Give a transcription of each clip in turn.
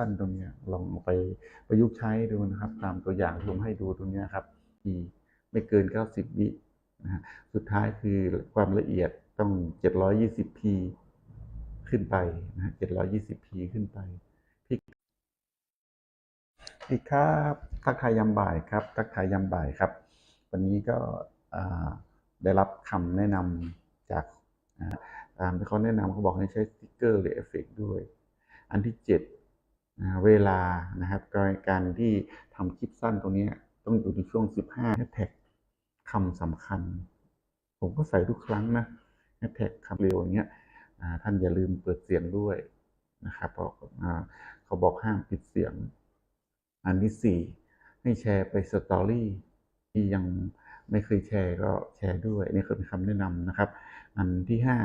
สั้นตรงเนี้ยลองไปประยุกต์ใช้ดูนะครับ ตามตัวอย่างที่ผมให้ดูตรงเนี้ยครับทีไม่เกิน 90 วินะฮะสุดท้ายคือความละเอียดต้อง 720p ขึ้นไปนะฮะ 720p ขึ้นไปพี่พี่ครับทักทายยามบ่ายครับทักทายยามบ่ายครับ วันนี้ก็ได้รับคำแนะนำจากตามที่เขาแนะนำเขาบอกให้ใช้สติ๊กเกอร์หรือเอฟเฟกด้วย อันที่เจ็ด นะเวลานะครับการที่ทำคลิปสั้นตรงนี้ต้องอยู่ในช่วง 15แฮชแท็กคำสำคัญ ผมก็ใส่ทุกครั้งนะแฮชแท็กคำเร็วอย่างเงี้ยท่านอย่าลืมเปิดเสียงด้วยนะครับบอกเขาบอกห้ามปิดเสียง อันที่สี่ให้แชร์ไปสตอรี่ที่ยังไม่เคยแชร์ก็แชร์ด้วยนี่คือเป็นคำแนะนำนะครับ อันที่ห้า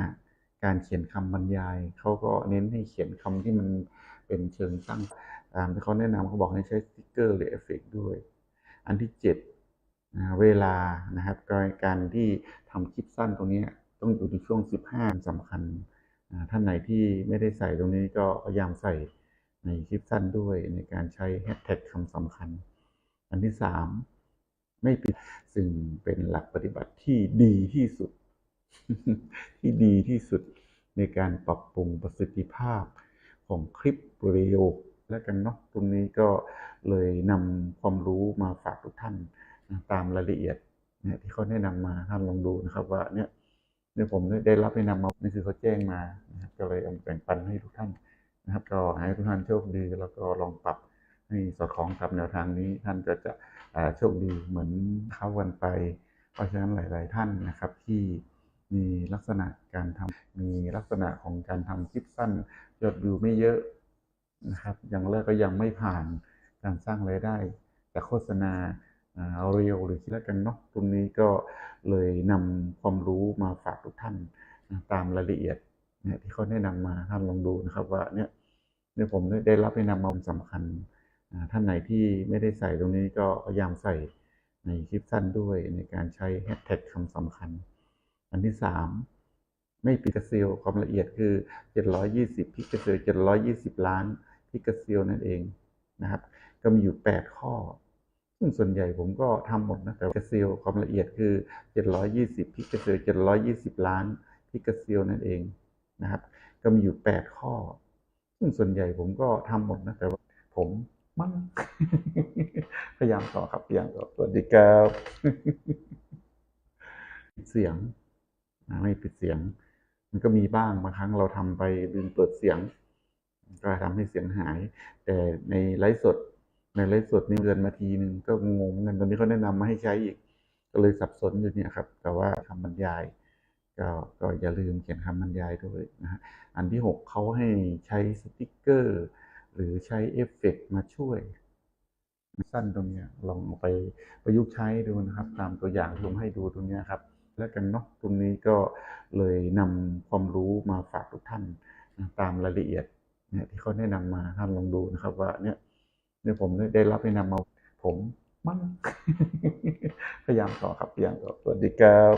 การเขียนคำบรรยาย เขาก็เน้นให้เขียนคำที่มันเป็นเชิงสร้างตามที่เขาแนะนำเขาบอกให้ใช้สติ๊กเกอร์หรือเอฟเฟกต์ด้วย อันที่เจ็ดนะเวลานะครับการที่ทำคลิปสั้นตรงนี้ต้องอยู่ในช่วง 15สำคัญท่านไหนที่ไม่ได้ใส่ตรงนี้ก็พยายามใส่ในคลิปสั้นด้วยในการใช้แฮชแท็กคำสำคัญ อันที่สามไม่ปิดซึ่งเป็นหลักปฏิบัติที่ดีที่สุด ที่ดีที่สุด ในการปรับปรุงประสิทธิภาพของคลิปเร็วแล้วกันเนาะตรงนี้ก็เลยนำความรู้มาฝากทุกท่านนะตามรายละเอียดที่เขาแนะนำมาท่านลองดูนะครับว่าเนี่ยเนี่ยผมได้รับแนะนำมานี่คือเขาแจ้งมานะครับก็เลยเอาแบ่งปันให้ทุกท่านนะครับ ก็ให้ทุกท่านโชคดีแล้วก็ลองปรับให้สอดคล้องกับแนวทางนี้ท่านก็จะโชคดีเหมือนเข้ากันไป เพราะฉะนั้นหลาย ๆ ท่านนะครับที่ มีลักษณะการทำมีลักษณะของการทำคลิปสั้นยอดวิวไม่เยอะนะครับอย่างแรกก็ยังไม่ผ่านการสร้างรายได้จากโฆษณาอ่าเรียวหรือคิดแล้วกันเนาะตรงนี้ก็เลยนำความรู้มาฝากทุกท่านนะตามรายละเอียดที่เขาแนะนำมาท่านลองดูนะครับว่าเนี่ยเนี่ยผมได้รับแนะนำมาสำคัญท่านไหนที่ไม่ได้ใส่ตรงนี้ก็พยายามใส่ในคลิปสั้นด้วยในการใช้แฮชแท็กคำสำคัญ อันที่สามไม่พิกเซลความละเอียดคือ 720 พิกเซล 720 ล้าน พิกเซลนั่นเองนะครับ ก็มีอยู่ 8 ข้อ ซึ่งส่วนใหญ่ผมก็ทำหมดนะแต่พิกเซลความละเอียดคือ 720 พิกเซล 720 ล้าน พิกเซลนั่นเองนะครับ ก็มีอยู่ 8 ข้อ ซึ่งส่วนใหญ่ผมก็ทำหมดนะแต่ว่าผมมั่งพยายามต่อครับพยายามต่อสวัสดีครับเสียง ไม่ปิดเสียง มันก็มีบ้างบางครั้งเราทำไปลืมเปิดเสียง ก็ทำให้เสียงหาย แต่ในไลฟ์สด ในไลฟ์สดนี่เดือนมาทีหนึ่งก็งงเงินตอนนี้เขาแนะนำมาให้ใช้อีก ก็เลยสับสนอยู่เนี่ยครับ แต่ว่าคำบรรยายก็ก็อย่าลืมเขียนคำบรรยายด้วยนะฮะ อันที่หกเขาให้ใช้สติกเกอร์ หรือใช้เอฟเฟกต์มาช่วย สั้นตรงนี้ลองไปประยุกต์ใช้ดูนะครับ ตามตัวอย่างที่ผมให้ดูตรงนี้ครับ แล้วกันเนาะตรงนี้ก็เลยนำความรู้มาฝากทุกท่านนะตามรายละเอียดเนี่ยที่เขาแนะนำมาท่านลองดูนะครับ ว่าเนี่ยเนี่ยผมได้รับแนะนำมาผมมั่งพยายามต่อครับพยายามต่อสวัสดีครับ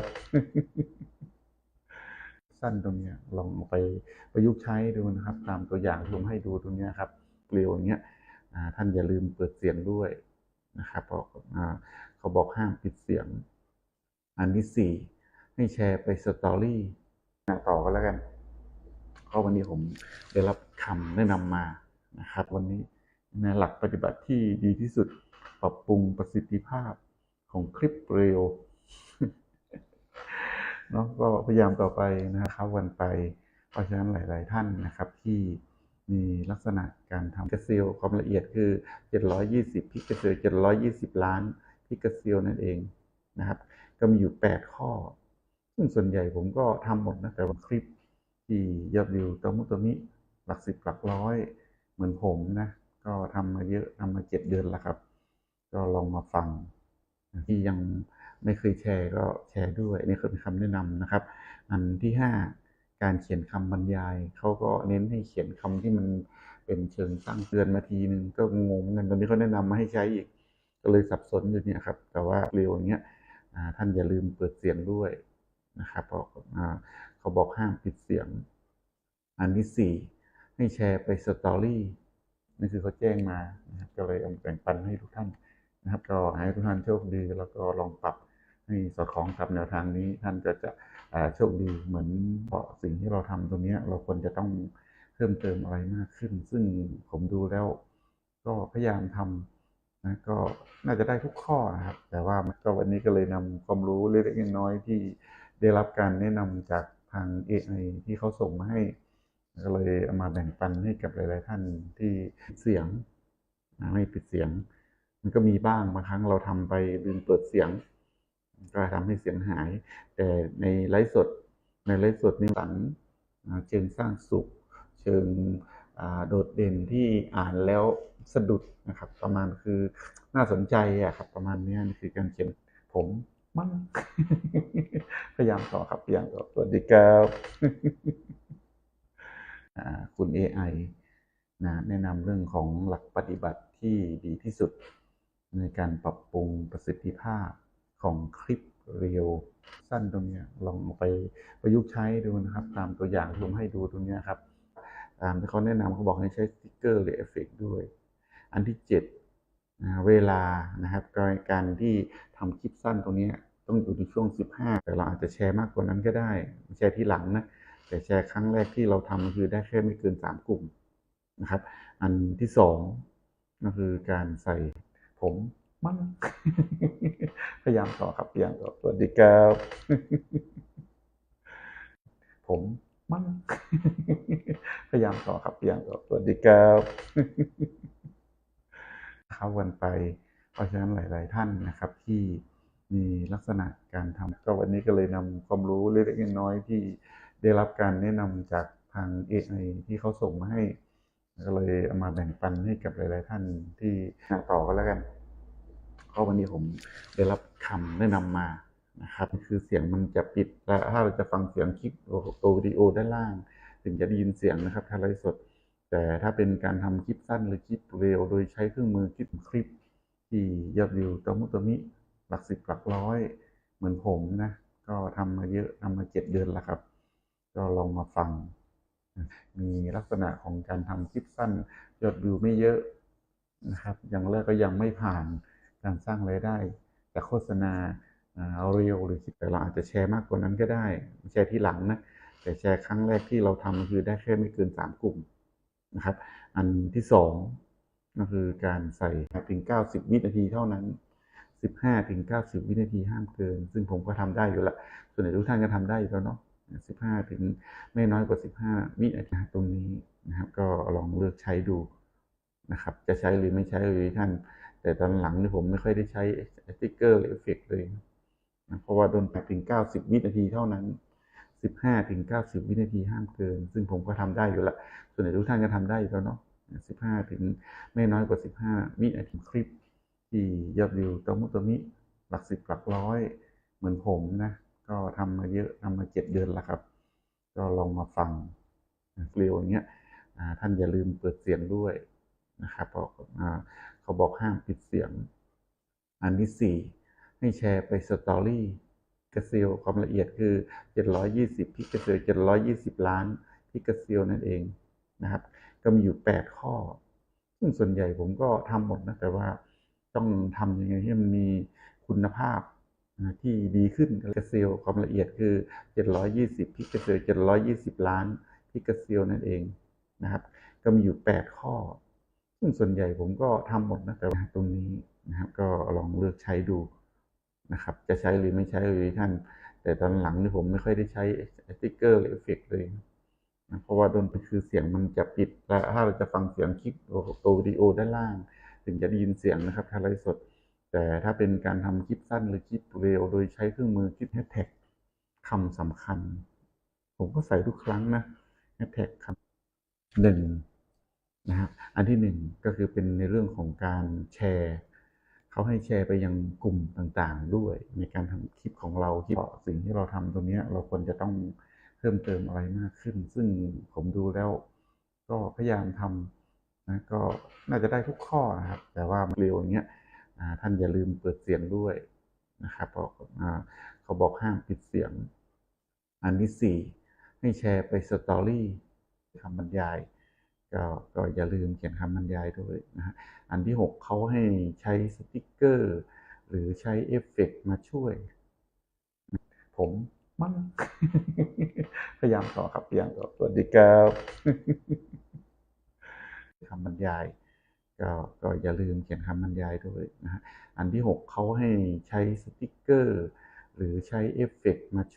สั้นตรงเนี้ยลองไปประยุกต์ใช้ดูนะครับ ตามตัวอย่างที่ผมให้ดูตรงเนี้ยครับเร็วอย่างเงี้ยท่านอย่าลืมเปิดเสียงด้วยนะครับเพราะอ่าเขาบอกห้ามปิดเสียง อันที่สี่ให้แชร์ไปสตอรี่ต่อกันแล้วกันเพราะวันนี้ผมได้รับคำแนะนำมานะครับ วันนี้ในหลักปฏิบัติที่ดีที่สุดปรับปรุงประสิทธิภาพของคลิปเร็วเนาะก็พยายามต่อไปนะครับวันไป เพราะฉะนั้นหลาย ๆ ท่านนะครับที่มีลักษณะการทำพิกเซลความละเอียดคือ 720 พิกเซล720 ล้านพิกเซลนั่นเองนะครับ ก็มีอยู่ 8 ข้อ ซึ่งส่วนใหญ่ผมก็ทำหมดนะ แต่ว่าคลิปที่ยอดวิวตัวมุตัวมิหลักสิบหลักร้อย เหมือนผมนะ ก็ทำมาเยอะทำมา7เดือนแล้วครับ ก็ลองมาฟัง ที่ยังไม่เคยแชร์ก็แชร์ด้วยนี่คือเป็นคำแนะนำนะครับ อันที่ห้าการเขียนคำบรรยาย เขาก็เน้นให้เขียนคำที่มันเป็นเชิงสร้งเตือนมาทีหนึ่งก็งงเงินตอนนี้เขาแนะนำมาให้ใช้อีก ก็เลยสับสนอยู่เนี่ยครับ แต่ว่าเร็วอย่างเงี้ย ท่านอย่าลืมเปิดเสียงด้วยนะครับเพราะอ่าเขาบอกห้ามปิดเสียง อันที่สี่ให้แชร์ไปสตอรี่นี่คือเขาแจ้งมานะครับก็เลยเอามาแบ่งปันให้ทุกท่านนะครับ ก็ให้ทุกท่านโชคดี แล้วก็ลองปรับให้สอดคล้องกับแนวทางนี้ท่านก็จะโชคดีเหมือนเพราะสิ่งที่เราทำตรงนี้เราควรจะต้องเพิ่มเติมอะไรมากขึ้น ซึ่งผมดูแล้ว ก็พยายามทำ นะก็น่าจะได้ทุกข้อนะครับ แต่ว่าก็วันนี้ก็เลยนำความรู้เล็กๆน้อยๆที่ได้รับการแนะนำจากทาง AI ที่เขาส่งมาให้ก็เลยเอามาแบ่งปันให้กับหลาย ๆ ท่านที่เสียงนะไม่ปิดเสียง มันก็มีบ้างบางครั้งเราทำไปลืมเปิดเสียง ก็ทำให้เสียงหาย แต่ในไลฟ์สด ในไลฟ์สดนี่หลังเชิงสร้างสุข เชิงโดดเด่นที่อ่านแล้ว สะดุดนะครับ ประมาณคือน่าสนใจอะครับ ประมาณนี้นี่คือการเขียนผมมั่งพยายามต่อครับพยายามต่อสวัสดีครับคุณ AI นะแนะนำเรื่องของหลักปฏิบัติที่ดีที่สุด ในการปรับปรุงประสิทธิภาพของคลิปเรียวสั้นตรงนี้ลองเอาไปประยุกต์ใช้ดูนะครับ ตามตัวอย่างที่ผมให้ดูตรงนี้ครับตามที่เขาแนะนำเขาบอกให้ใช้สติ๊กเกอร์หรือเอฟเฟกด้วย อันที่เจ็ดนะเวลานะครับการที่ทำคลิปสั้นตรงนี้ต้องอยู่ในช่วง 15 แต่เราอาจจะแชร์มากกว่านั้นก็ได้แชร์ที่หลังนะแต่แชร์ครั้งแรกที่เราทำคือได้แค่ไม่เกิน 3 กลุ่มนะครับ อันที่สองก็คือการใส่ผมมั่งพยายามต่อครับพยายามต่อสวัสดีครับผมมั่งพยายามต่อครับพยายามต่อสวัสดีครับ เข้าวันไป เพราะฉะนั้นหลาย ๆ ท่านนะครับที่มีลักษณะการทำก็วันนี้ก็เลยนำความรู้เล็กๆน้อยๆที่ได้รับการแนะนำจากทาง AI ที่เขาส่งมาให้ ก็เลยเอามาแบ่งปันให้กับหลาย ๆ ท่านที่ต่อก็แล้วกันก็วันนี้ผมได้รับคำแนะนำมานะครับ คือเสียงมันจะปิดและถ้าเราจะฟังเสียงคลิปตัววิดีโอด้านล่าง ถึงจะได้ยินเสียงนะครับถ้าไลฟ์สด แต่ถ้าเป็นการทำคลิปสั้นหรือคลิปเร็ว โดยใช้เครื่องมือคลิปคลิป ที่ยอดวิวตัวมุตัวมิหลักสิบหลักร้อย เหมือนผมนะ ก็ทำมาเยอะทำมาเจ็ดเดือนแล้วครับ ก็ลองมาฟัง มีลักษณะของการทำคลิปสั้น ยอดวิวไม่เยอะนะครับ อย่างแรกก็ยังไม่ผ่านการสร้างรายได้จากโฆษณาเอาเรียวหรือคลิปแต่เราอาจจะแชร์มากกว่านั้นก็ได้แชร์ที่หลังนะแต่แชร์ครั้งแรกที่เราทำคือได้แค่ไม่เกินสามกลุ่ม นะครับ อันที่สองก็คือการใส่ถึง 90 วินาทีเท่านั้น 15 ถึง 90 วินาทีห้ามเกิน ซึ่งผมก็ทำได้อยู่ละ ส่วนใหญ่ทุกท่านก็ทำได้อยู่แล้วเนาะ 15 ถึงไม่น้อยกว่า 15 วินาทีตรงนี้นะครับ ก็ลองเลือกใช้ดูนะครับ จะใช้หรือไม่ใช้เลยท่าน แต่ตอนหลังนี่ผมไม่ค่อยได้ใช้สติ๊กเกอร์หรือเอฟเฟกต์เลยนะเพราะว่าโดน8ถึง 90 วินาทีเท่านั้น 15ถึง90 วินาทีห้ามเกิน ซึ่งผมก็ทำได้อยู่ละส่วนใหญ่ทุกท่านก็ทำได้อยู่แล้วเนาะ15 ถึงไม่น้อยกว่า 15 วินาทีคลิป ที่ยอดวิวตัวมุตัวมิหลักสิบหลักร้อย เหมือนผมนะ ก็ทำมาเยอะทำมาเจ็ดเดือนแล้วครับ ก็ลองมาฟังเร็วอย่างเงี้ยท่านอย่าลืมเปิดเสียงด้วยนะครับบอกเขาบอกห้ามปิดเสียง อันที่สี่ให้แชร์ไปสตอรี่ กระเซียวความละเอียดคือ 720 พิกเซล 720 ล้าน พิกเซลนั่นเองนะครับ ก็มีอยู่ 8 ข้อ ซึ่งส่วนใหญ่ผมก็ทำหมดนะ แต่ว่าต้องทำยังไงให้มันมีคุณภาพที่ดีขึ้นกระเซลความละเอียดคือ 720 พิกเซล 720 ล้าน พิกเซลนั่นเองนะครับ ก็มีอยู่ 8 ข้อ ซึ่งส่วนใหญ่ผมก็ทำหมดนะ แต่ว่าตรงนี้นะครับ ก็ลองเลือกใช้ดู นะครับ จะใช้หรือไม่ใช้เลยท่าน แต่ตอนหลังนี่ผมไม่ค่อยได้ใช้สติ๊กเกอร์หรือเอฟเฟกต์เลยนะเพราะว่าโดนคือเสียงมันจะปิดและถ้าเราจะฟังเสียงคลิปตัววิดีโอด้านล่าง ถึงจะได้ยินเสียงนะครับถ้าไลฟ์สด แต่ถ้าเป็นการทำคลิปสั้นหรือคลิปเร็ว โดยใช้เครื่องมือคลิปแฮชแท็กคำสำคัญ ผมก็ใส่ทุกครั้งนะแฮชแท็กคำหนึ่งนะครับอันที่หนึ่งก็คือเป็นในเรื่องของการแชร์ เขาให้แชร์ไปยังกลุ่มต่างๆ ด้วย ในการทำคลิปของเราที่สิ่งที่เราทำตรงนี้เราควรจะต้องเพิ่มเติมอะไรมากขึ้น ซึ่งผมดูแล้ว ก็พยายามทำนะก็น่าจะได้ทุกข้อนะครับ แต่ว่าเร็วอย่างเงี้ยท่านอย่าลืมเปิดเสียงด้วยนะครับบอกเขาบอกห้ามปิดเสียง อันที่สี่ให้แชร์ไปสตอรี่คำบรรยาย ก็ก็อย่าลืมเขียนคำบรรยายด้วยนะฮะอันที่หกเขาให้ใช้สติกเกอร์ หรือใช้เอฟเฟกต์มาช่วย ผมมั่งพยายามต่อครับพยายามต่อสวัสดีครับคำบรรยายก็ก็อย่าลืมเขียนคำบรรยายด้วยนะฮะอันที่หกเขาให้ใช้สติกเกอร์ หรือใช้เอฟเฟกต์มาช่วย